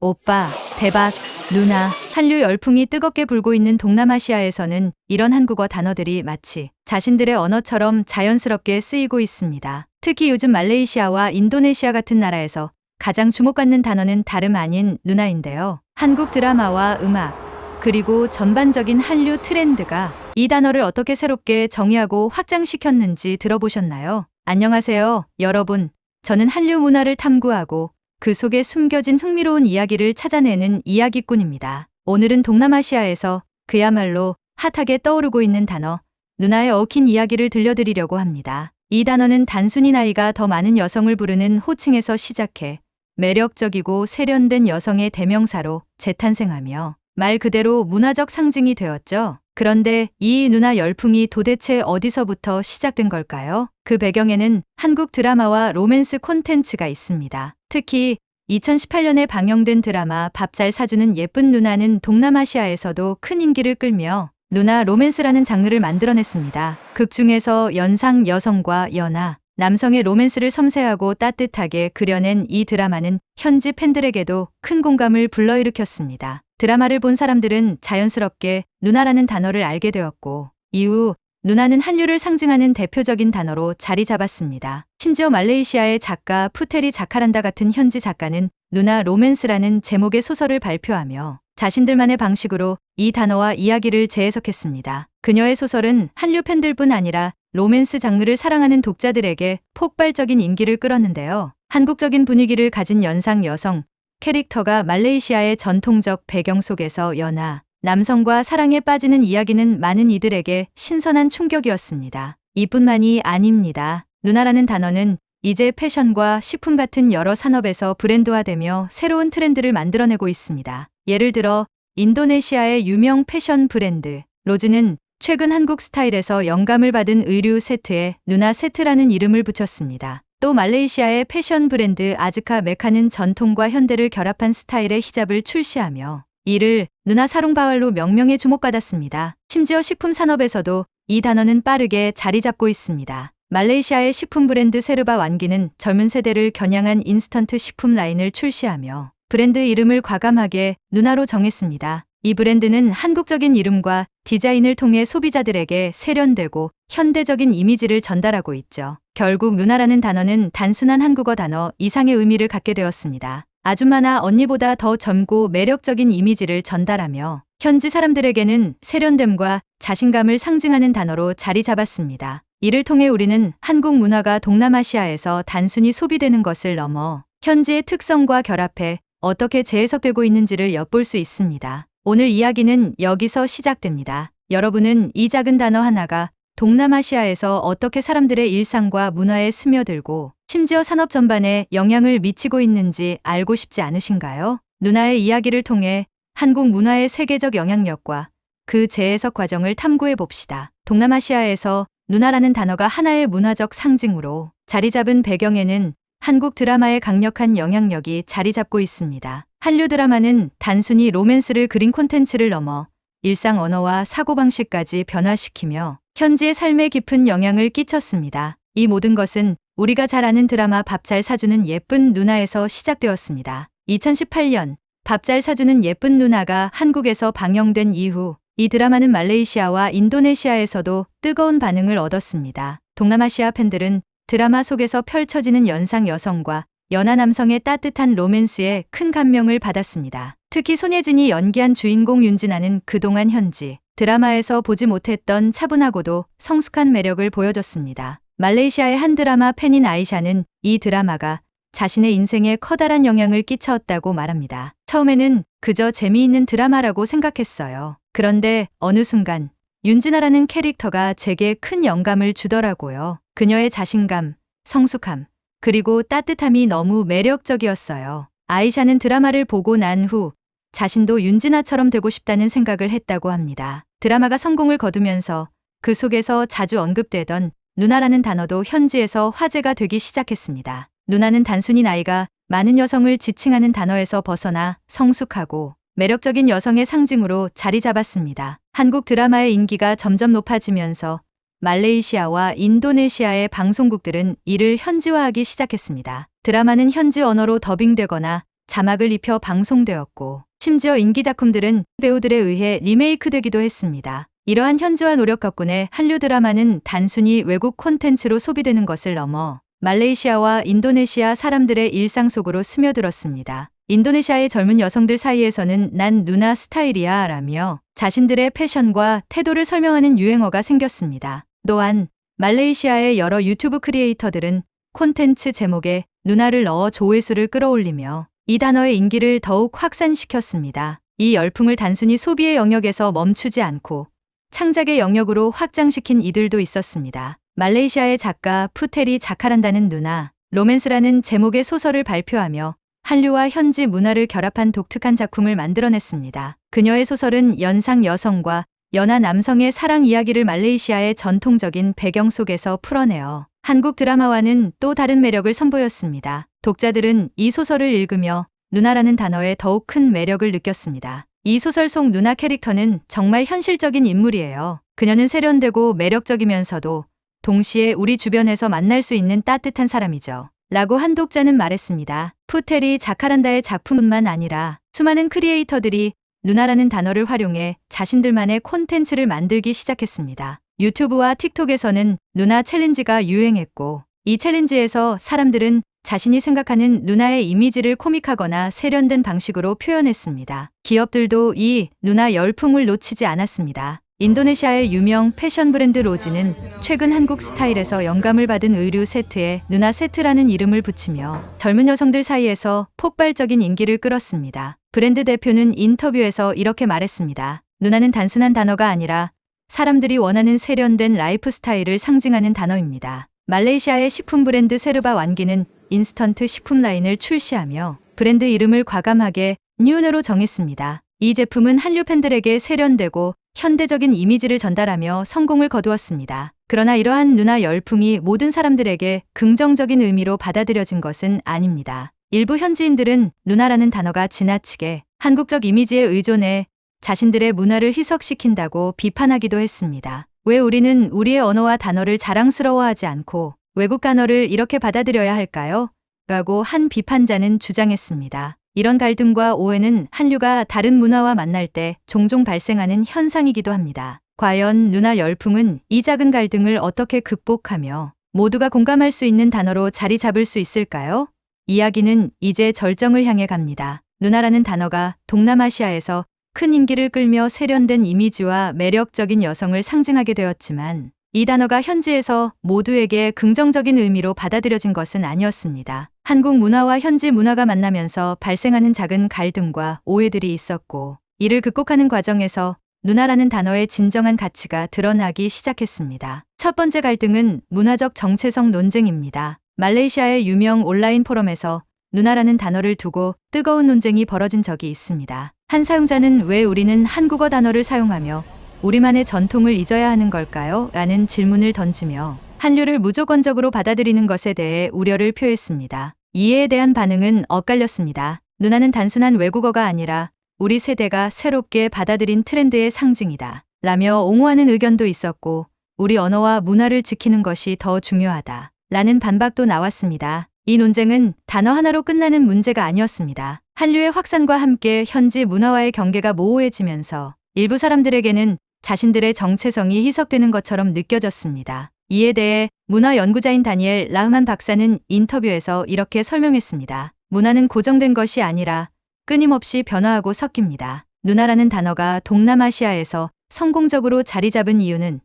오빠, 대박, 누나, 한류 열풍이 뜨겁게 불고 있는 동남아시아에서는 이런 한국어 단어들이 마치 자신들의 언어처럼 자연스럽게 쓰이고 있습니다. 특히 요즘 말레이시아와 인도네시아 같은 나라에서 가장 주목받는 단어는 다름 아닌 누나인데요. 한국 드라마와 음악, 그리고 전반적인 한류 트렌드가 이 단어를 어떻게 새롭게 정의하고 확장시켰는지 들어보셨나요? 안녕하세요, 여러분. 저는 한류 문화를 탐구하고 그 속에 숨겨진 흥미로운 이야기를 찾아내는 이야기꾼입니다. 오늘은 동남아시아에서 그야말로 핫하게 떠오르고 있는 단어, 누나의 얽힌 이야기를 들려드리려고 합니다. 이 단어는 단순히 나이가 더 많은 여성을 부르는 호칭에서 시작해 매력적이고 세련된 여성의 대명사로 재탄생하며 말 그대로 문화적 상징이 되었죠. 그런데 이 누나 열풍이 도대체 어디서부터 시작된 걸까요? 그 배경에는 한국 드라마와 로맨스 콘텐츠가 있습니다. 특히 2018년에 방영된 드라마 밥 잘 사주는 예쁜 누나는 동남아시아에서도 큰 인기를 끌며 누나 로맨스라는 장르를 만들어냈습니다. 극 중에서 연상 여성과 연하, 남성의 로맨스를 섬세하고 따뜻하게 그려낸 이 드라마는 현지 팬들에게도 큰 공감을 불러일으켰습니다. 드라마를 본 사람들은 자연스럽게 누나라는 단어를 알게 되었고, 이후 누나는 한류를 상징하는 대표적인 단어로 자리 잡았습니다. 심지어 말레이시아의 작가 푸테리 자카란다 같은 현지 작가는 누나 로맨스라는 제목의 소설을 발표하며 자신들만의 방식으로 이 단어와 이야기를 재해석했습니다. 그녀의 소설은 한류 팬들뿐 아니라 로맨스 장르를 사랑하는 독자들에게 폭발적인 인기를 끌었는데요. 한국적인 분위기를 가진 연상 여성, 캐릭터가 말레이시아의 전통적 배경 속에서 연하, 남성과 사랑에 빠지는 이야기는 많은 이들에게 신선한 충격이었습니다. 이뿐만이 아닙니다. 누나라는 단어는 이제 패션과 식품 같은 여러 산업에서 브랜드화되며 새로운 트렌드를 만들어내고 있습니다. 예를 들어 인도네시아의 유명 패션 브랜드 로즈는 최근 한국 스타일에서 영감을 받은 의류 세트에 누나 세트라는 이름을 붙였습니다. 또 말레이시아의 패션 브랜드 아즈카 메카는 전통과 현대를 결합한 스타일의 히잡을 출시하며 이를 누나 사롱바왈로 명명에 주목받았습니다. 심지어 식품 산업에서도 이 단어는 빠르게 자리 잡고 있습니다. 말레이시아의 식품 브랜드 세르바 완기는 젊은 세대를 겨냥한 인스턴트 식품 라인을 출시하며 브랜드 이름을 과감하게 누나로 정했습니다. 이 브랜드는 한국적인 이름과 디자인을 통해 소비자들에게 세련되고 현대적인 이미지를 전달하고 있죠. 결국 누나라는 단어는 단순한 한국어 단어 이상의 의미를 갖게 되었습니다. 아줌마나 언니보다 더 젊고 매력적인 이미지를 전달하며 현지 사람들에게는 세련됨과 자신감을 상징하는 단어로 자리 잡았습니다. 이를 통해 우리는 한국 문화가 동남아시아에서 단순히 소비되는 것을 넘어 현지의 특성과 결합해 어떻게 재해석되고 있는지를 엿볼 수 있습니다. 오늘 이야기는 여기서 시작됩니다. 여러분은 이 작은 단어 하나가 동남아시아에서 어떻게 사람들의 일상과 문화에 스며들고 심지어 산업 전반에 영향을 미치고 있는지 알고 싶지 않으신가요? 누나의 이야기를 통해 한국 문화의 세계적 영향력과 그 재해석 과정을 탐구해 봅시다. 동남아시아에서 누나라는 단어가 하나의 문화적 상징으로 자리 잡은 배경에는 한국 드라마의 강력한 영향력이 자리 잡고 있습니다. 한류 드라마는 단순히 로맨스를 그린 콘텐츠를 넘어 일상 언어와 사고방식까지 변화시키며 현지의 삶에 깊은 영향을 끼쳤습니다. 이 모든 것은 우리가 잘 아는 드라마 밥 잘 사주는 예쁜 누나에서 시작되었습니다. 2018년 밥 잘 사주는 예쁜 누나가 한국에서 방영된 이후 이 드라마는 말레이시아와 인도네시아에서도 뜨거운 반응을 얻었습니다. 동남아시아 팬들은 드라마 속에서 펼쳐지는 연상 여성과 연하 남성의 따뜻한 로맨스에 큰 감명을 받았습니다. 특히 손예진이 연기한 주인공 윤진아는 그동안 현지 드라마에서 보지 못했던 차분하고도 성숙한 매력을 보여줬습니다. 말레이시아의 한 드라마 팬인 아이샤는 이 드라마가 자신의 인생에 커다란 영향을 끼쳤다고 말합니다. 처음에는 그저 재미있는 드라마라고 생각했어요. 그런데 어느 순간 윤진아라는 캐릭터가 제게 큰 영감을 주더라고요. 그녀의 자신감, 성숙함, 그리고 따뜻함이 너무 매력적이었어요. 아이샤는 드라마를 보고 난 후 자신도 윤진아처럼 되고 싶다는 생각을 했다고 합니다. 드라마가 성공을 거두면서 그 속에서 자주 언급되던 누나라는 단어도 현지에서 화제가 되기 시작했습니다. 누나는 단순히 나이가 많은 여성을 지칭하는 단어에서 벗어나 성숙하고 매력적인 여성의 상징으로 자리 잡았습니다. 한국 드라마의 인기가 점점 높아지면서 말레이시아와 인도네시아의 방송국들은 이를 현지화하기 시작했습니다. 드라마는 현지 언어로 더빙되거나 자막을 입혀 방송되었고 심지어 인기 닷컴들은 배우들에 의해 리메이크되기도 했습니다. 이러한 현지화 노력 덕분에 한류 드라마는 단순히 외국 콘텐츠로 소비되는 것을 넘어 말레이시아와 인도네시아 사람들의 일상 속으로 스며들었습니다. 인도네시아의 젊은 여성들 사이에서는 난 누나 스타일이야 라며 자신들의 패션과 태도를 설명하는 유행어가 생겼습니다. 또한 말레이시아의 여러 유튜브 크리에이터들은 콘텐츠 제목에 누나를 넣어 조회수를 끌어올리며 이 단어의 인기를 더욱 확산시켰습니다. 이 열풍을 단순히 소비의 영역에서 멈추지 않고 창작의 영역으로 확장시킨 이들도 있었습니다. 말레이시아의 작가 푸테리 자카란다는 누나, 로맨스라는 제목의 소설을 발표하며 한류와 현지 문화를 결합한 독특한 작품을 만들어냈습니다. 그녀의 소설은 연상 여성과 연하 남성의 사랑 이야기를 말레이시아의 전통적인 배경 속에서 풀어내어 한국 드라마와는 또 다른 매력을 선보였습니다. 독자들은 이 소설을 읽으며 누나라는 단어에 더욱 큰 매력을 느꼈습니다. 이 소설 속 누나 캐릭터는 정말 현실적인 인물이에요. 그녀는 세련되고 매력적이면서도 동시에 우리 주변에서 만날 수 있는 따뜻한 사람이죠. 라고 한 독자는 말했습니다. 푸테리 자카란다의 작품뿐만 아니라 수많은 크리에이터들이 누나라는 단어를 활용해 자신들만의 콘텐츠를 만들기 시작했습니다. 유튜브와 틱톡에서는 누나 챌린지가 유행했고 이 챌린지에서 사람들은 자신이 생각하는 누나의 이미지를 코믹하거나 세련된 방식으로 표현했습니다. 기업들도 이 누나 열풍을 놓치지 않았습니다. 인도네시아의 유명 패션 브랜드 로지는 최근 한국 스타일에서 영감을 받은 의류 세트에 누나 세트라는 이름을 붙이며 젊은 여성들 사이에서 폭발적인 인기를 끌었습니다. 브랜드 대표는 인터뷰에서 이렇게 말했습니다. 누나는 단순한 단어가 아니라 사람들이 원하는 세련된 라이프 스타일을 상징하는 단어입니다. 말레이시아의 식품 브랜드 세르바 완기는 인스턴트 식품 라인을 출시하며 브랜드 이름을 과감하게 뉴너로 정했습니다. 이 제품은 한류 팬들에게 세련되고 현대적인 이미지를 전달하며 성공을 거두었습니다. 그러나 이러한 누나 열풍이 모든 사람들에게 긍정적인 의미로 받아들여진 것은 아닙니다. 일부 현지인들은 누나라는 단어가 지나치게 한국적 이미지에 의존해 자신들의 문화를 희석시킨다고 비판하기도 했습니다. 왜 우리는 우리의 언어와 단어를 자랑스러워하지 않고 외국 단어를 이렇게 받아들여야 할까요? 라고 한 비판자는 주장했습니다. 이런 갈등과 오해는 한류가 다른 문화와 만날 때 종종 발생하는 현상이기도 합니다. 과연 누나 열풍은 이 작은 갈등을 어떻게 극복하며 모두가 공감할 수 있는 단어로 자리 잡을 수 있을까요? 이야기는 이제 절정을 향해 갑니다. 누나라는 단어가 동남아시아에서 큰 인기를 끌며 세련된 이미지와 매력적인 여성을 상징하게 되었지만 이 단어가 현지에서 모두에게 긍정적인 의미로 받아들여진 것은 아니었습니다. 한국 문화와 현지 문화가 만나면서 발생하는 작은 갈등과 오해들이 있었고 이를 극복하는 과정에서 누나라는 단어의 진정한 가치가 드러나기 시작했습니다. 첫 번째 갈등은 문화적 정체성 논쟁입니다. 말레이시아의 유명 온라인 포럼에서 누나라는 단어를 두고 뜨거운 논쟁이 벌어진 적이 있습니다. 한 사용자는 왜 우리는 한국어 단어를 사용하며 우리만의 전통을 잊어야 하는 걸까요? 라는 질문을 던지며 한류를 무조건적으로 받아들이는 것에 대해 우려를 표했습니다. 이에 대한 반응은 엇갈렸습니다. 누나는 단순한 외국어가 아니라 우리 세대가 새롭게 받아들인 트렌드의 상징이다. 라며 옹호하는 의견도 있었고 우리 언어와 문화를 지키는 것이 더 중요하다. 라는 반박도 나왔습니다. 이 논쟁은 단어 하나로 끝나는 문제가 아니었습니다. 한류의 확산과 함께 현지 문화와의 경계가 모호해지면서 일부 사람들에게는 자신들의 정체성이 희석되는 것처럼 느껴졌습니다. 이에 대해 문화 연구자인 다니엘 라흐만 박사는 인터뷰에서 이렇게 설명했습니다. 문화는 고정된 것이 아니라 끊임없이 변화하고 섞입니다. 누나라는 단어가 동남아시아에서 성공적으로 자리 잡은 이유는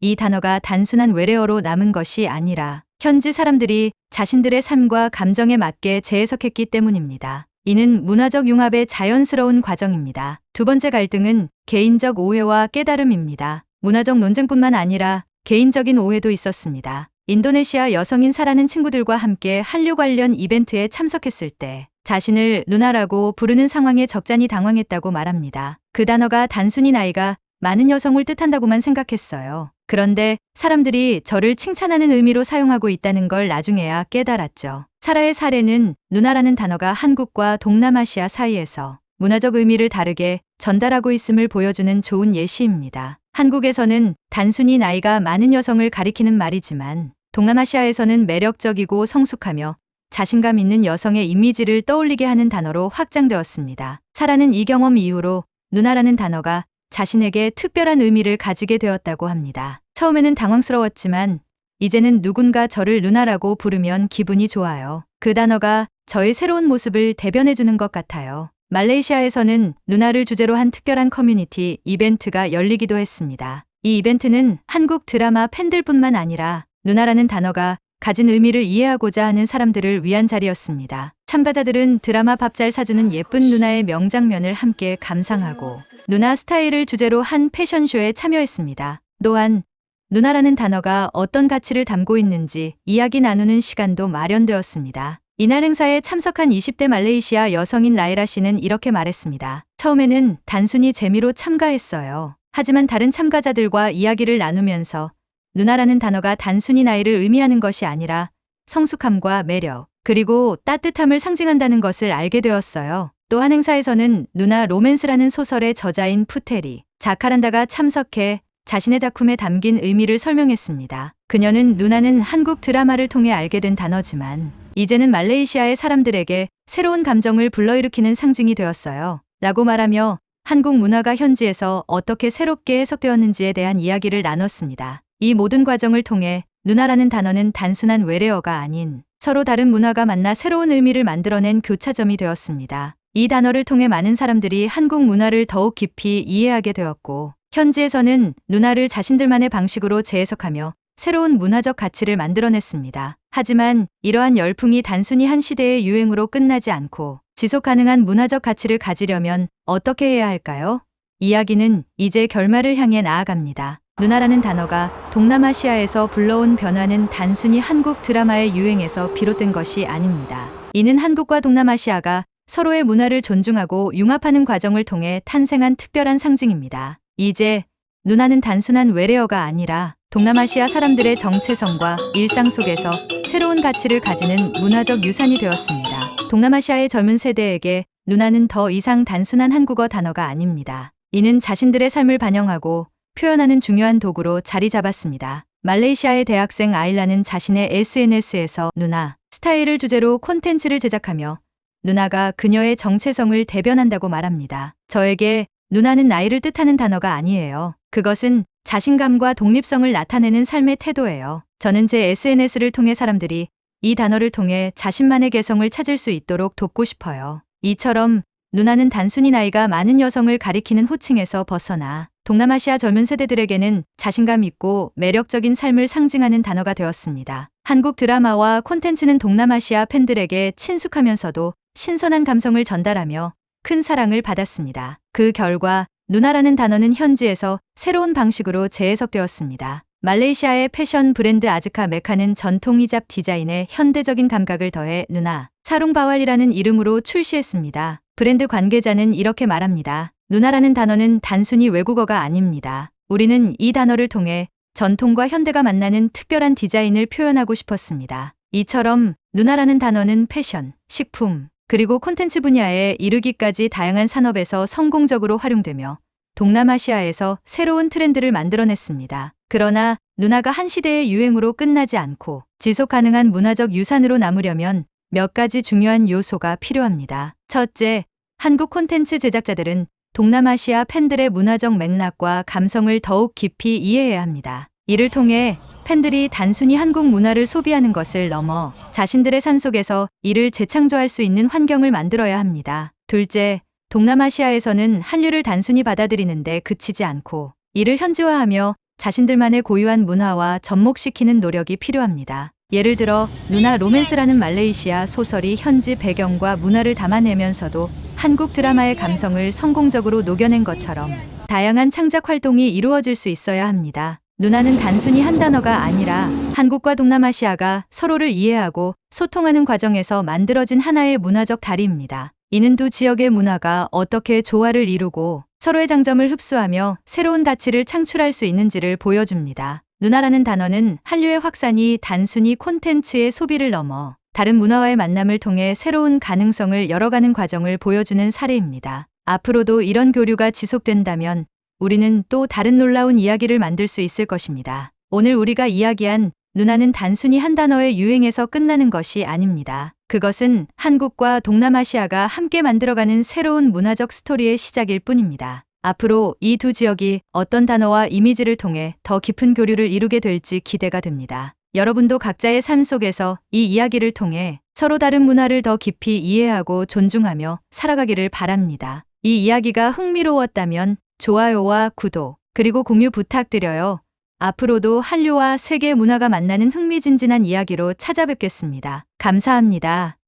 이 단어가 단순한 외래어로 남은 것이 아니라 현지 사람들이 자신들의 삶과 감정에 맞게 재해석했기 때문입니다. 이는 문화적 융합의 자연스러운 과정입니다. 두 번째 갈등은 개인적 오해와 깨달음입니다. 문화적 논쟁뿐만 아니라 개인적인 오해도 있었습니다. 인도네시아 여성인 사라는 친구들과 함께 한류 관련 이벤트에 참석했을 때 자신을 누나라고 부르는 상황에 적잖이 당황했다고 말합니다. 그 단어가 단순히 나이가 많은 여성을 뜻한다고만 생각했어요. 그런데 사람들이 저를 칭찬하는 의미로 사용하고 있다는 걸 나중에야 깨달았죠. 사라의 사례는 누나라는 단어가 한국과 동남아시아 사이에서 문화적 의미를 다르게 전달하고 있음을 보여주는 좋은 예시입니다. 한국에서는 단순히 나이가 많은 여성을 가리키는 말이지만 동남아시아에서는 매력적이고 성숙하며 자신감 있는 여성의 이미지를 떠올리게 하는 단어로 확장되었습니다. 사라는 이 경험 이후로 누나라는 단어가 자신에게 특별한 의미를 가지게 되었다고 합니다. 처음에는 당황스러웠지만 이제는 누군가 저를 누나라고 부르면 기분이 좋아요. 그 단어가 저의 새로운 모습을 대변해주는 것 같아요. 말레이시아에서는 누나를 주제로 한 특별한 커뮤니티 이벤트가 열리기도 했습니다. 이 이벤트는 한국 드라마 팬들뿐만 아니라 누나라는 단어가 가진 의미를 이해하고자 하는 사람들을 위한 자리였습니다. 참가자들은 드라마 밥 잘 사주는 예쁜 누나의 명장면을 함께 감상하고 누나 스타일을 주제로 한 패션쇼에 참여했습니다. 또한 누나라는 단어가 어떤 가치를 담고 있는지 이야기 나누는 시간도 마련되었습니다. 이날 행사에 참석한 20대 말레이시아 여성인 라이라 씨는 이렇게 말했습니다. 처음에는 단순히 재미로 참가했어요. 하지만 다른 참가자들과 이야기를 나누면서 누나라는 단어가 단순히 나이를 의미하는 것이 아니라 성숙함과 매력, 그리고 따뜻함을 상징한다는 것을 알게 되었어요. 또 한 행사에서는 누나 로맨스라는 소설의 저자인 푸테리, 자카란다가 참석해 자신의 작품에 담긴 의미를 설명했습니다. 그녀는 누나는 한국 드라마를 통해 알게 된 단어지만 이제는 말레이시아의 사람들에게 새로운 감정을 불러일으키는 상징이 되었어요. 라고 말하며 한국 문화가 현지에서 어떻게 새롭게 해석되었는지에 대한 이야기를 나눴습니다. 이 모든 과정을 통해 누나라는 단어는 단순한 외래어가 아닌 서로 다른 문화가 만나 새로운 의미를 만들어낸 교차점이 되었습니다. 이 단어를 통해 많은 사람들이 한국 문화를 더욱 깊이 이해하게 되었고 현지에서는 누나를 자신들만의 방식으로 재해석하며 새로운 문화적 가치를 만들어냈습니다. 하지만 이러한 열풍이 단순히 한 시대의 유행으로 끝나지 않고 지속 가능한 문화적 가치를 가지려면 어떻게 해야 할까요? 이야기는 이제 결말을 향해 나아갑니다. 누나라는 단어가 동남아시아에서 불러온 변화는 단순히 한국 드라마의 유행에서 비롯된 것이 아닙니다. 이는 한국과 동남아시아가 서로의 문화를 존중하고 융합하는 과정을 통해 탄생한 특별한 상징입니다. 이제 누나는 단순한 외래어가 아니라 동남아시아 사람들의 정체성과 일상 속에서 새로운 가치를 가지는 문화적 유산이 되었습니다. 동남아시아의 젊은 세대에게 누나는 더 이상 단순한 한국어 단어가 아닙니다. 이는 자신들의 삶을 반영하고 표현하는 중요한 도구로 자리 잡았습니다. 말레이시아의 대학생 아일라는 자신의 SNS에서 누나 스타일을 주제로 콘텐츠를 제작하며 누나가 그녀의 정체성을 대변한다고 말합니다. 저에게 누나는 나이를 뜻하는 단어가 아니에요. 그것은 자신감과 독립성을 나타내는 삶의 태도예요. 저는 제 SNS를 통해 사람들이 이 단어를 통해 자신만의 개성을 찾을 수 있도록 돕고 싶어요. 이처럼 누나는 단순히 나이가 많은 여성을 가리키는 호칭에서 벗어나 동남아시아 젊은 세대들에게는 자신감 있고 매력적인 삶을 상징하는 단어가 되었습니다. 한국 드라마와 콘텐츠는 동남아시아 팬들에게 친숙하면서도 신선한 감성을 전달하며 큰 사랑을 받았습니다. 그 결과 누나라는 단어는 현지에서 새로운 방식으로 재해석되었습니다. 말레이시아의 패션 브랜드 아즈카 메카는 전통 히잡 디자인에 현대적인 감각을 더해 누나 사롱바왈이라는 이름으로 출시했습니다. 브랜드 관계자는 이렇게 말합니다. 누나라는 단어는 단순히 외국어가 아닙니다. 우리는 이 단어를 통해 전통과 현대가 만나는 특별한 디자인을 표현하고 싶었습니다. 이처럼 누나라는 단어는 패션, 식품, 그리고 콘텐츠 분야에 이르기까지 다양한 산업에서 성공적으로 활용되며 동남아시아에서 새로운 트렌드를 만들어냈습니다. 그러나 누나가 한 시대의 유행으로 끝나지 않고 지속 가능한 문화적 유산으로 남으려면 몇 가지 중요한 요소가 필요합니다. 첫째, 한국 콘텐츠 제작자들은 동남아시아 팬들의 문화적 맥락과 감성을 더욱 깊이 이해해야 합니다. 이를 통해 팬들이 단순히 한국 문화를 소비하는 것을 넘어 자신들의 삶 속에서 이를 재창조할 수 있는 환경을 만들어야 합니다. 둘째, 동남아시아에서는 한류를 단순히 받아들이는데 그치지 않고 이를 현지화하며 자신들만의 고유한 문화와 접목시키는 노력이 필요합니다. 예를 들어 누나 로맨스라는 말레이시아 소설이 현지 배경과 문화를 담아내면서도 한국 드라마의 감성을 성공적으로 녹여낸 것처럼 다양한 창작 활동이 이루어질 수 있어야 합니다. 누나는 단순히 한 단어가 아니라 한국과 동남아시아가 서로를 이해하고 소통하는 과정에서 만들어진 하나의 문화적 다리입니다. 이는 두 지역의 문화가 어떻게 조화를 이루고 서로의 장점을 흡수하며 새로운 가치를 창출할 수 있는지를 보여줍니다. 누나라는 단어는 한류의 확산이 단순히 콘텐츠의 소비를 넘어 다른 문화와의 만남을 통해 새로운 가능성을 열어가는 과정을 보여주는 사례입니다. 앞으로도 이런 교류가 지속된다면 우리는 또 다른 놀라운 이야기를 만들 수 있을 것입니다. 오늘 우리가 이야기한 누나는 단순히 한 단어의 유행에서 끝나는 것이 아닙니다. 그것은 한국과 동남아시아가 함께 만들어가는 새로운 문화적 스토리의 시작일 뿐입니다. 앞으로 이 두 지역이 어떤 단어와 이미지를 통해 더 깊은 교류를 이루게 될지 기대가 됩니다. 여러분도 각자의 삶 속에서 이 이야기를 통해 서로 다른 문화를 더 깊이 이해하고 존중하며 살아가기를 바랍니다. 이 이야기가 흥미로웠다면 좋아요와 구독, 그리고 공유 부탁드려요. 앞으로도 한류와 세계 문화가 만나는 흥미진진한 이야기로 찾아뵙겠습니다. 감사합니다.